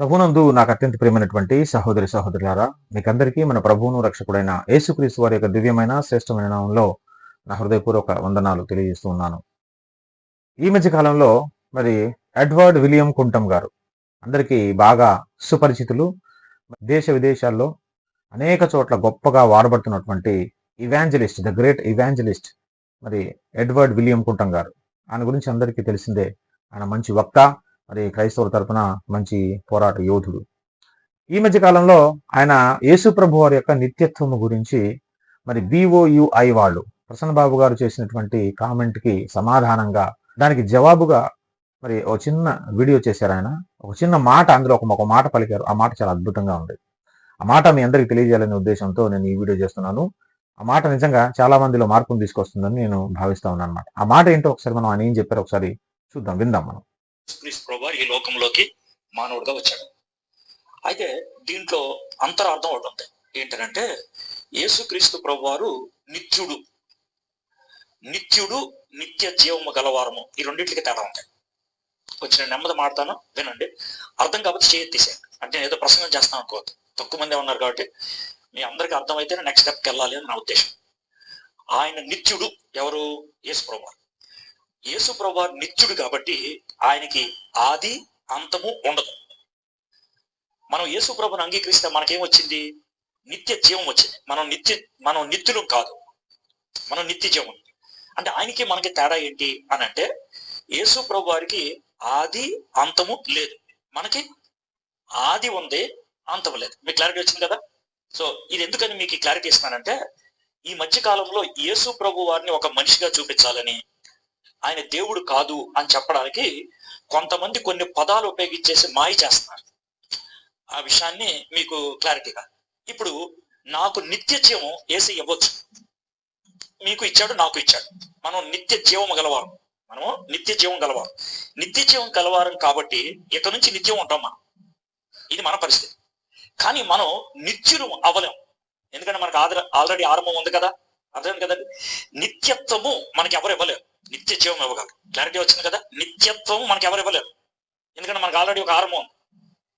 ప్రభునందు నాకు అత్యంత ప్రియమైనటువంటి సహోదరి సహోదరులారా మీకందరికీ మన ప్రభువును రక్షకుడైన యేసుక్రీస్తు వారి యొక్క దివ్యమైన శ్రేష్టమైన నామంలో నా హృదయపూర్వక వందనాలు తెలియజేస్తూ ఉన్నాను. ఈ మధ్య కాలంలో మరి ఎడ్వర్డ్ విలియం కుంటం గారు అందరికీ బాగా సుపరిచితులు. దేశ విదేశాల్లో అనేక చోట్ల గొప్పగా వాడబడుతున్నటువంటి ఇవాంజలిస్ట్ ద గ్రేట్ ఇవాంజలిస్ట్ మరి ఎడ్వర్డ్ విలియం కుంటం గారు. ఆయన గురించి అందరికీ తెలిసిందే. ఆయన మంచి వక్త మరి క్రైస్తవుల తరపున మంచి పోరాట యోధుడు. ఈ మధ్య కాలంలో ఆయన యేసు ప్రభు వారి యొక్క నిత్యత్వము గురించి మరి బిఓయుఐ వాళ్ళు ప్రసన్న బాబు గారు చేసినటువంటి కామెంట్కి సమాధానంగా దానికి జవాబుగా మరి ఒక చిన్న వీడియో చేశారు ఆయన. ఒక చిన్న మాట అందులో ఒక ఒక మాట పలికారు. ఆ మాట చాలా అద్భుతంగా ఉంది. ఆ మాట మీ అందరికి తెలియజేయాలనే ఉద్దేశంతో నేను ఈ వీడియో చేస్తున్నాను. ఆ మాట నిజంగా చాలా మందిలో మార్పును తీసుకొస్తుందని నేను భావిస్తా ఉన్నాను అనమాట ఆ మాట ఏంటో ఒకసారి మనం ఆయన ఏం చెప్పారో ఒకసారి చూద్దాం విందాం మనం. క్రీస్తు ప్రభు ఈ లోకంలోకి మానవుడిగా వచ్చాడు. అయితే దీంట్లో అంతరార్థం ఒకటి ఉంది. ఏంటంటే యేసుక్రీస్తు ప్రభు వారు నిత్యుడు. నిత్యుడు నిత్య జీవము గలవారము. ఈ రెండింటికి తేడా ఉంటాయి వచ్చిన నెమ్మది మాడతాను వినండి. అర్థం కాబట్టి చేయెత్తేసేయండి అంటే నేను ఏదో ప్రసంగం చేస్తాను అనుకోవద్దు. తక్కువ మంది ఉన్నారు కాబట్టి మీ అందరికీ అర్థమైతేనే నెక్స్ట్ స్టెప్కి వెళ్ళాలి అని నా ఉద్దేశం. ఆయన నిత్యుడు ఎవరు? యేసు ప్రభు వారు. యేసు ప్రభు నిత్యుడు కాబట్టి ఆయనకి ఆది అంతము ఉండదు. మనం యేసు ప్రభుని అంగీకరిస్తే మనకేం వచ్చింది? నిత్య జీవం వచ్చింది. మనం నిత్య మనం నిత్యులు కాదు. మనం నిత్య జీవం. అంటే ఆయనకి మనకి తేడా ఏంటి అని అంటే యేసు ప్రభు వారికి ఆది అంతము లేదు. మనకి ఆది ఉంది అంతము లేదు. మీకు క్లారిటీ వచ్చింది కదా? సో ఇది ఎందుకని మీకు క్లారిటీ ఇస్తున్నానంటే ఈ మధ్య కాలంలో యేసు ప్రభు వారిని ఒక మనిషిగా చూపించాలని ఆయన దేవుడు కాదు అని చెప్పడానికి కొంతమంది కొన్ని పదాలు ఉపయోగించేసి మాయ చేస్తున్నారు. ఆ విషయాన్ని మీకు క్లారిటీగా. ఇప్పుడు నాకు నిత్య జీవం వేసి ఇవ్వచ్చు. మీకు ఇచ్చాడు నాకు ఇచ్చాడు. మనం నిత్య జీవం గలవారు. మనము నిత్య జీవం గలవారు. నిత్య జీవం గలవారం కాబట్టి ఇక నుంచి నిత్యం ఉంటాం మనం. ఇది మన పరిస్థితి. కానీ మనం నిత్యులు అవ్వలేం. ఎందుకంటే మనకు ఆల్రెడీ ఆరంభం ఉంది కదా? అర్థం కదండి? నిత్యత్వము మనకి ఎవరు ఇవ్వలేరు. నిత్య జీవం ఇవ్వగలరు క్లారిటీ వచ్చింది కదా? నిత్యత్వం మనకి ఎవరు ఇవ్వలేరు. ఎందుకంటే మనకు ఆల్రెడీ ఒక ఆరంభం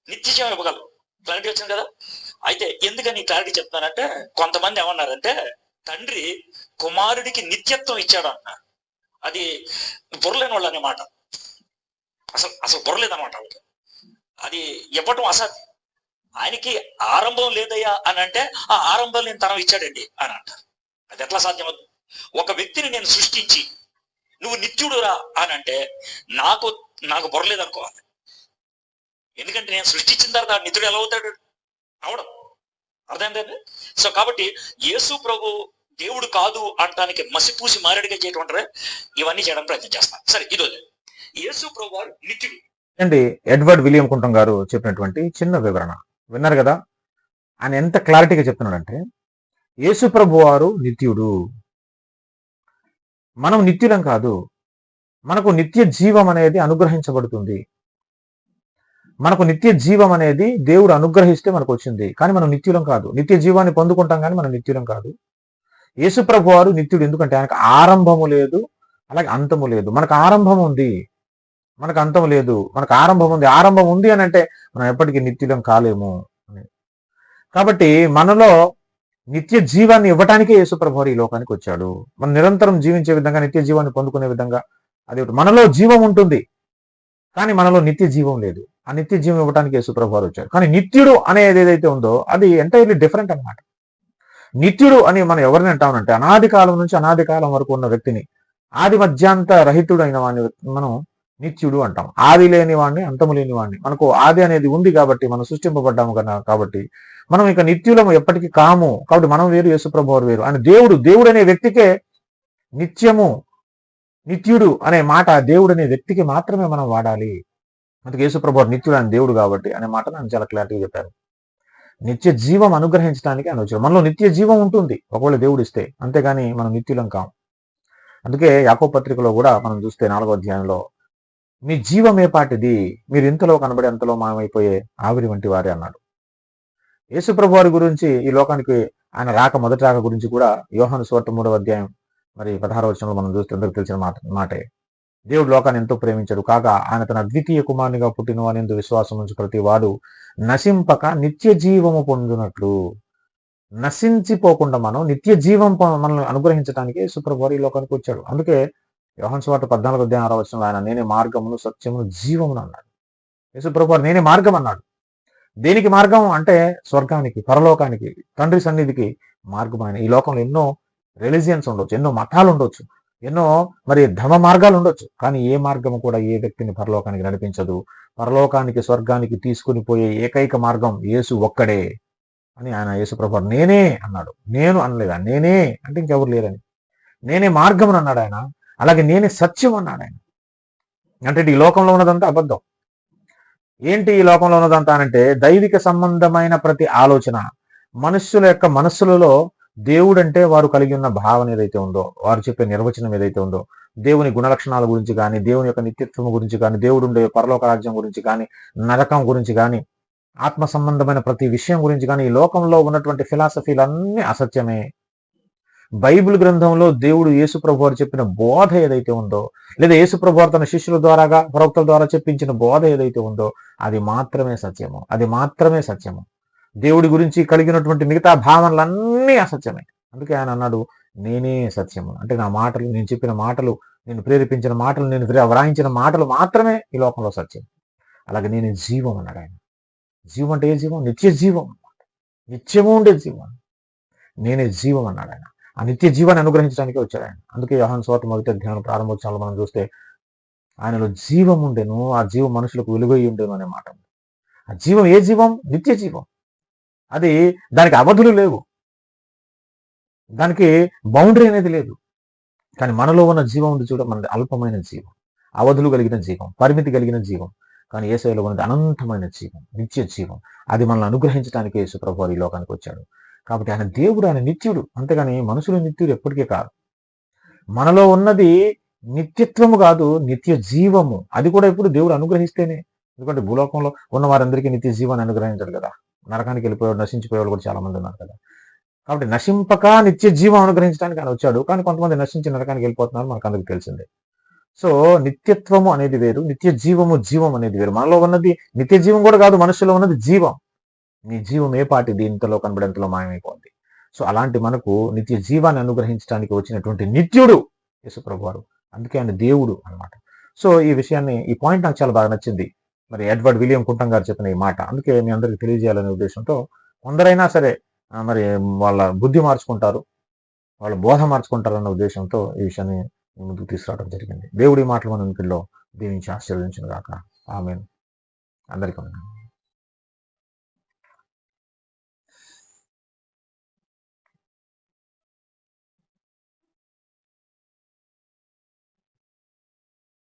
నిత్య జీవం ఇవ్వగలరు క్లారిటీ వచ్చింది కదా? అయితే ఎందుకని క్లారిటీ చెప్తానంటే కొంతమంది ఏమన్నారంటే తండ్రి కుమారుడికి నిత్యత్వం ఇచ్చాడు అన్నారు అది బుర్రలేని వాళ్ళు అనే మాట అసలు అసలు బుర్రలేదన్నమాట వాళ్ళకి. అది ఇవ్వటం అసాధ్యం. ఆయనకి ఆరంభం లేదయ్యా అని అంటే ఆ ఆరంభం నేను తనం ఇచ్చాడండి అని అంటారు. అది ఎట్లా సాధ్యమవుతుంది? ఒక వ్యక్తిని నేను సృష్టించి నువ్వు నిత్యుడురా అని అంటే నాకు నాకు బొరలేదు అనుకోవాలి ఎందుకంటే నేను సృష్టించిన తర్వాత నిత్యుడు ఎలా అవుతాడు? అవడం అర్థమైందండి? సో కాబట్టి యేసు ప్రభు దేవుడు కాదు అనడానికి మసిపూసి మారేడుగా చేయటం ఇవన్నీ చేయడం ప్రయత్నం చేస్తాను సరే ఇది యేసు ప్రభు వారు నిత్యుడు. అండి ఎడ్వర్డ్ విలియం కుంటం గారు చెప్పినటువంటి చిన్న వివరణ. విన్నారు కదా? ఆయన ఎంత క్లారిటీగా చెప్తున్నాడంటే యేసు ప్రభు వారు నిత్యుడు. మనం నిత్యులం కాదు. మనకు నిత్య జీవం అనేది అనుగ్రహించబడుతుంది. మనకు నిత్య జీవం అనేది దేవుడు అనుగ్రహిస్తే మనకు వచ్చింది. కానీ మనం నిత్యులం కాదు. నిత్య జీవాన్ని పొందుకుంటాం కానీ మనం నిత్యులం కాదు. యేసుప్రభు వారు నిత్యుడు. ఎందుకంటే ఆయనకు ఆరంభము లేదు అలాగే అంతము లేదు. మనకు ఆరంభం ఉంది. మనకు అంతం లేదు. మనకు ఆరంభం ఉంది. ఆరంభం ఉంది అని అంటే మనం ఎప్పటికీ నిత్యులం కాలేము అని. కాబట్టి మనలో నిత్య జీవాన్ని ఇవ్వటానికే యేసుప్రభువారు ఈ లోకానికి వచ్చాడు. మనం నిరంతరం జీవించే విధంగా నిత్య జీవాన్ని పొందుకునే విధంగా అది ఒకటి. మనలో జీవం ఉంటుంది కానీ మనలో నిత్య జీవం లేదు. ఆ నిత్య జీవం ఇవ్వడానికి యేసుప్రభువారు వచ్చారు. కానీ నిత్యుడు అనేది ఏదైతే ఉందో అది ఎంటైర్లీ డిఫరెంట్ అన్నమాట. నిత్యుడు అని మనం ఎవరిని అంటామనంటే అనాది కాలం నుంచి అనాది కాలం వరకు ఉన్న వ్యక్తిని ఆది మధ్యాంత రహితుడైన వాడిని మనం నిత్యుడు అంటాం. ఆది లేని వాడిని అంతము లేని వాడిని మనకు ఆది అనేది ఉంది కాబట్టి మనం సృష్టింపబడ్డాము కదా కాబట్టి మనం ఇక నిత్యులము ఎప్పటికీ కాము కాబట్టి మనం వేరు యేసుప్రభు వారు వేరు. అని దేవుడు దేవుడు అనే వ్యక్తికే నిత్యము నిత్యుడు అనే మాట దేవుడు అనే వ్యక్తికి మాత్రమే మనం వాడాలి. అందుకే యేసుప్రభు వారు నిత్యుడు అని దేవుడు కాబట్టి అనే మాట నన్ను చాలా క్లారిటీగా చెప్పారు. నిత్య జీవం అనుగ్రహించడానికి ఆయన వచ్చాడు మనలో నిత్య జీవం ఉంటుంది. ఒకవేళ దేవుడు ఇస్తే అంతేగాని మనం నిత్యులం కాము అందుకే యాకో పత్రికలో కూడా మనం చూస్తే నాలుగో అధ్యాయంలో మీ జీవమే పాటిది? మీరు ఇంతలో కనబడి అంతలో మాయమైపోయే ఆవిరి వంటి వారే అన్నాడు. యేసుప్రభు వారి గురించి ఈ లోకానికి ఆయన రాక మొదటి రాక గురించి కూడా యోహాను సువార్త మూడవ అధ్యాయం మరి పదహారు వచనంలో మనం చూస్తే అందరికి తెలిసిన మాట మాటే. దేవుడు లోకాన్ని ఎంతో ప్రేమించాడు. కాగా ఆయన తన అద్వితీయ కుమారునిగా పుట్టిన వాని విశ్వాసం నుంచి ప్రతి వాడు నశింపక నిత్య జీవము పొందినట్లు. నశించిపోకుండా మనం నిత్య జీవం మనల్ని అనుగ్రహించడానికి సుప్రభారి లోకానికి వచ్చాడు అందుకే యోహన్ స్వార్త పద్నాలుగు అధ్యాయం ఆరో వచ్చిన ఆయన నేనే మార్గమును సత్యమును జీవమును అన్నాడు. యేసుప్రభు నేనే మార్గం అన్నాడు. దేనికి మార్గం అంటే స్వర్గానికి పరలోకానికి తండ్రి సన్నిధికి మార్గం ఆయన. ఈ లోకంలో ఎన్నో రిలీజియన్స్ ఉండొచ్చు ఎన్నో మతాలు ఉండొచ్చు ఎన్నో మరి ధర్మ మార్గాలు ఉండొచ్చు. కానీ ఏ మార్గం కూడా ఏ వ్యక్తిని పరలోకానికి నడిపించదు. పరలోకానికి స్వర్గానికి తీసుకుని పోయే ఏకైక మార్గం యేసు ఒక్కడే అని ఆయన యేసుప్రభు నేనే అన్నాడు. నేను అనలేదా నేనే అంటే ఇంకెవరు లేరని. నేనే మార్గం అన్నాడు ఆయన. అలాగే నేనే సత్యం అన్నాడు ఆయన. అంటే ఈ లోకంలో ఉన్నదంతా అబద్ధం. ఏంటి ఈ లోకంలో ఉన్నదంతా అంటే దైవిక సంబంధమైన ప్రతి ఆలోచన మనుష్యుల యొక్క మనస్సులలో దేవుడంటే వారు కలిగి ఉన్న భావన ఏదైతే ఉందో వారు చెప్పే నిర్వచనం ఏదైతే ఉందో దేవుని గుణలక్షణాల గురించి కానీ దేవుని యొక్క నిత్యత్వం గురించి కానీ దేవుడు ఉండే పరలోక రాజ్యం గురించి కానీ నరకం గురించి కానీ ఆత్మ సంబంధమైన ప్రతి విషయం గురించి కానీ ఈ లోకంలో ఉన్నటువంటి ఫిలాసఫీలన్నీ అసత్యమే. బైబిల్ గ్రంథంలో దేవుడు యేసుప్రభు వారు చెప్పిన బోధ ఏదైతే ఉందో లేదా యేసుప్రభు వారు తన శిష్యుల ద్వారాగా ప్రవక్తల ద్వారా చెప్పించిన బోధ ఏదైతే ఉందో అది మాత్రమే సత్యము. అది మాత్రమే సత్యము. దేవుడి గురించి కలిగినటువంటి మిగతా భావనలన్నీ అసత్యమే. అందుకే ఆయన అన్నాడు నేనే సత్యము. అంటే నా మాటలు నేను చెప్పిన మాటలు నేను ప్రేరేపించిన మాటలు నేను వ్రాయించిన మాటలు మాత్రమే ఈ లోకంలో సత్యం అలాగే నేను జీవం అన్నాడు ఆయన. జీవం అంటే ఏ జీవం? నిత్య జీవం నిత్యము ఉండే జీవం. నేనే జీవం అన్నాడు ఆయన. ఆ నిత్య జీవాన్ని అనుగ్రహించడానికి వచ్చాడు ఆయన. అందుకే యోహాన్ స్వార్థ మొదటి అధ్యాయం ప్రారంభోత్సవాలు మనం చూస్తే ఆయనలో జీవం ఉండేను ఆ జీవం మనుషులకు వెలుగై ఉండేను అనే మాట. ఆ జీవం ఏ జీవం? నిత్య జీవం. అది దానికి అవధులు లేవు. దానికి బౌండరీ అనేది లేదు. కానీ మనలో ఉన్న జీవం ఉంది చూడ మనది అల్పమైన జీవం. అవధులు కలిగిన జీవం పరిమితి కలిగిన జీవం. కానీ ఏసైలో ఉన్నది అనంతమైన జీవం నిత్య జీవం. అది మనల్ని అనుగ్రహించడానికి యేసు ప్రభు ఈ లోకానికి వచ్చాడు. కాబట్టి ఆయన దేవుడు ఆయన నిత్యుడు. అంతేగాని మనుషులు నిత్యుడు ఎప్పటికీ కాదు మనలో ఉన్నది నిత్యత్వము కాదు నిత్య జీవము. అది కూడా ఇప్పుడు దేవుడు అనుగ్రహిస్తేనే. ఎందుకంటే భూలోకంలో ఉన్న వారందరికీ నిత్య జీవాన్ని అనుగ్రహించాడు కదా. నరకానికి వెళ్ళిపోయాడు నశించిపోయేవాళ్ళు కూడా చాలా మంది ఉన్నారు కదా. కాబట్టి నశింపక నిత్య జీవం అనుగ్రహించడానికి ఆయన వచ్చాడు. కానీ కొంతమంది నశించి నరకానికి వెళ్ళిపోతున్నారు మనకు అందరికి తెలిసిందే. సో నిత్యత్వము అనేది వేరు నిత్య జీవము జీవం అనేది వేరు. మనలో ఉన్నది నిత్య జీవం కూడా కాదు మనుషులో ఉన్నది జీవం. నీ జీవం ఏ పాటి దీంతలో కనబడేంతలో మాయమైపోద్ది. సో అలాంటి మనకు నిత్య జీవాన్ని అనుగ్రహించడానికి వచ్చినటువంటి నిత్యుడు యేసుప్రభు వారు అందుకే ఆయన దేవుడు అన్నమాట. సో ఈ విషయాన్ని ఈ పాయింట్ నాకు చాలా బాగా నచ్చింది. మరి ఎడ్వర్డ్ విలియం కుంటం గారు చెప్పిన ఈ మాట. అందుకే మీ అందరికీ తెలియజేయాలనే ఉద్దేశంతో కొందరైనా సరే మరి వాళ్ళ బుద్ధి మార్చుకుంటారు వాళ్ళ బోధ మార్చుకుంటారు అన్న ఉద్దేశంతో ఈ విషయాన్ని ముందుకు తీసుకురావడం జరిగింది. దేవుడి మాటలు మన ఇంటిలో దీవించి ఆశీర్వదించిన కాక ఆమె అందరికీ